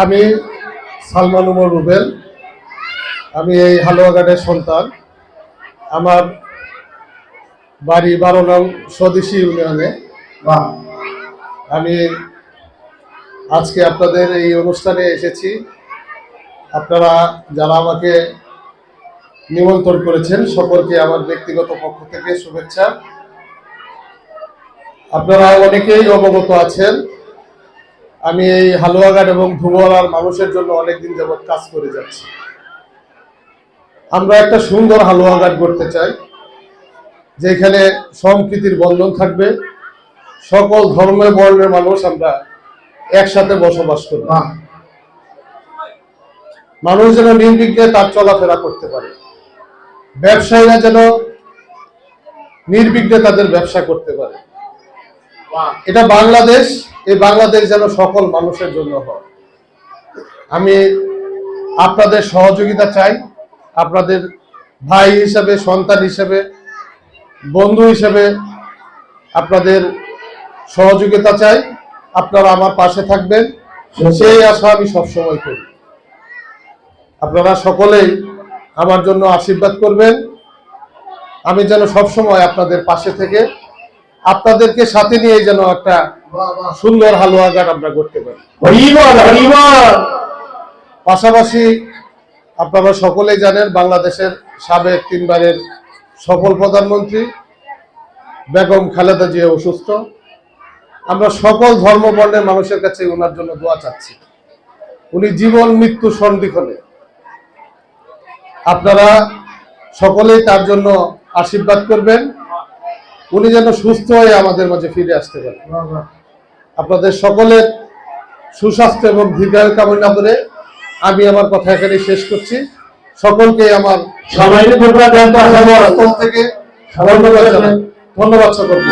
আমি সালমান উমর রুবেল। আমি এই হালুয়াঘাটের সন্তান। আমার বাড়ি বারো নং স্বদেশী ইউনিয়নে। আমি আজকে আপনাদের এই অনুষ্ঠানে এসেছি। আপনারা যারা আমাকে নিমন্ত্রণ করেছেন, সকলকে আমার ব্যক্তিগত পক্ষ থেকে শুভেচ্ছা। আপনারা অনেকেই অবগত আছেন। আমি এই হালুয়াঘাট এবং ধুবড়ার মানুষের জন্য অনেকদিন যাবৎ কাজ করে যাচ্ছি। আমরা একটা সুন্দর হালুয়াঘাট করতে চাই যেখানে সম্প্রীতির বন্ধন থাকবে সকল ধর্মের বর্ণের মানুষ আমরা একসাথে বসবাস করব। মানুষ যেন নির্বিঘ্নে তার চলাফেরা করতে পারে। ব্যবসায়ীরা যেন নির্বিঘ্নে তাদের ব্যবসা করতে পারে। এটা বাংলাদেশ এই বাংলাদেশ যেন সকল মানুষের জন্য হয়। আমি আপনাদের সহযোগিতা চাই, আপনাদের ভাই হিসাবে, সন্তান হিসাবে, বন্ধু হিসাবে আপনাদের সহযোগিতা চাই, আপনারা আমার পাশে থাকবেন, সেই আশা আমি সবসময় করি। আপনারা সকলেই আমার জন্য আশীর্বাদ করবেন। আমি যেন সবসময় আপনাদের পাশে থেকে, আপনাদেরকে সাথে নিয়ে যেন একটা সুন্দর হালুয়া ঘাট আমরা করতে পারি। পাশাপাশি আপনারা সকলেই জানেন বাংলাদেশের সাবেক তিনবারের সফল প্রধানমন্ত্রী বেগম খালেদা জিয়া অসুস্থ। আমরা সকল ধর্ম বর্ণের মানুষের কাছে ওনার জন্য দোয়া চাচ্ছি। উনি জীবন মৃত্যু সন্ধিক্ষণে। আপনারা সকলেই তার জন্য আশীর্বাদ করবেন। উনি যেন সুস্থ হয়ে আমাদের মাঝে ফিরে আসতে পারেন। আপনাদের সকলের সুস্বাস্থ্য এবং দীর্ঘায়ু কামনা করে আমি আমার কথা এখানে শেষ করছি। সকলকে আমার থেকে ধন্যবাদ সকলকে।